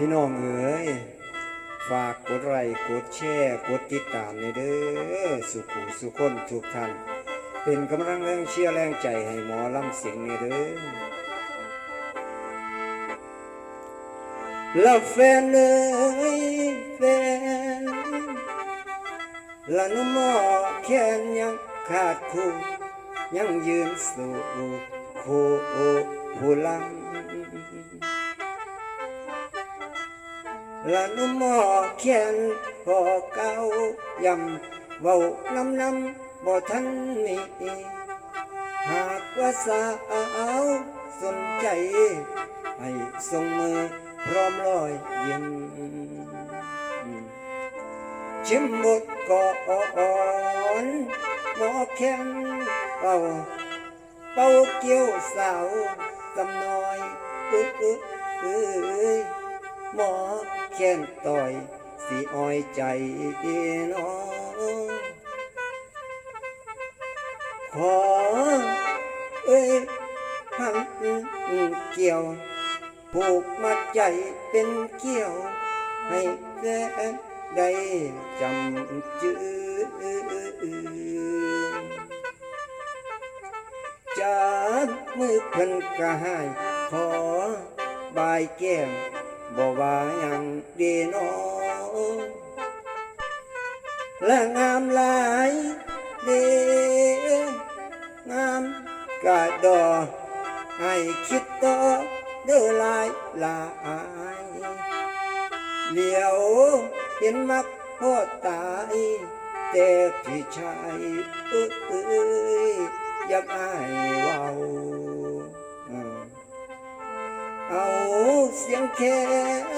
พี่น้องเอ๋ยฝากกดไลค์กดแชร์กดติดตามในเด้อสุขุสุคนทุกท่าน เป็นกำลังแรงเชียร์แรงใจให้หมอลำเสียงในเด้อแล้วแฟนเอ้ยแฟนละนุมอแค่นยังขาดคู่ยังยืนสู่คู่ผู้ลำ ละนุ่มหมอเขียนพอเก่ายำเว้าน้ำน้ำบ่ทันมีหากว่าสาวสนใจ ให้ส่งมือพร้อมรอยยิ้มชิมบทก่อนหมอแค้นเป่าเป่าเกี่ยวสาวสำน้อยอึ๊อึ๊เอ้ย หมอแค้นต่อยสิอ้อยใจน้องขอเอ้ยพันเกี่ยวผูกมัดใจเป็นเกี่ยว ให้แกได้จำจือจากมือเพิ่นกะให้ขอบายแก้ม บ่ว่ายังดีน้อและงามหลายเดีงามกระดอให้คิดต่อเด้อหลายลายเหลียวเห็นมักพ่อตายแต่พี่ชายเอ้ยอยากอายเว้า สียงแค้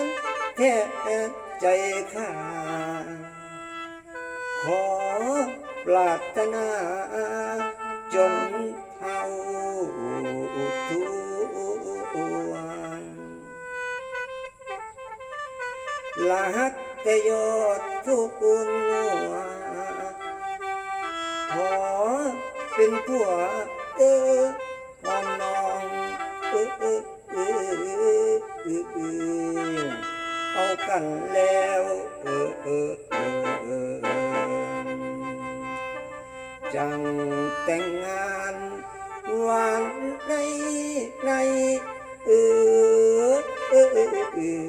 นแท้ใจข้าขอปรารถนาจนเท่าทุวันลาหักแต่ยอดทุกอุนขอเป็นผัวเอ เอากันแล้วเออเออเออเออจังแต่งงานวันในในเออเออเออเออ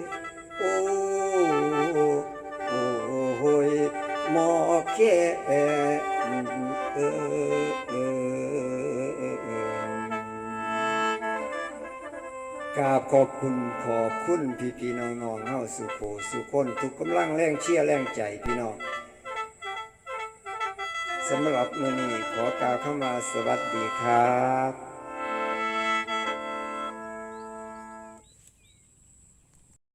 โอ้โอ้โหยหมอแค่เออเออ กราบขอบคุณขอบคุณพี่พี่น้องน้องเฮาสุโขสุคนทุกกำลังแรงเชียร์แรงใจพี่น้องสำหรับมื้อนี้ขอกล่าวเข้ามาสวัสดีครับ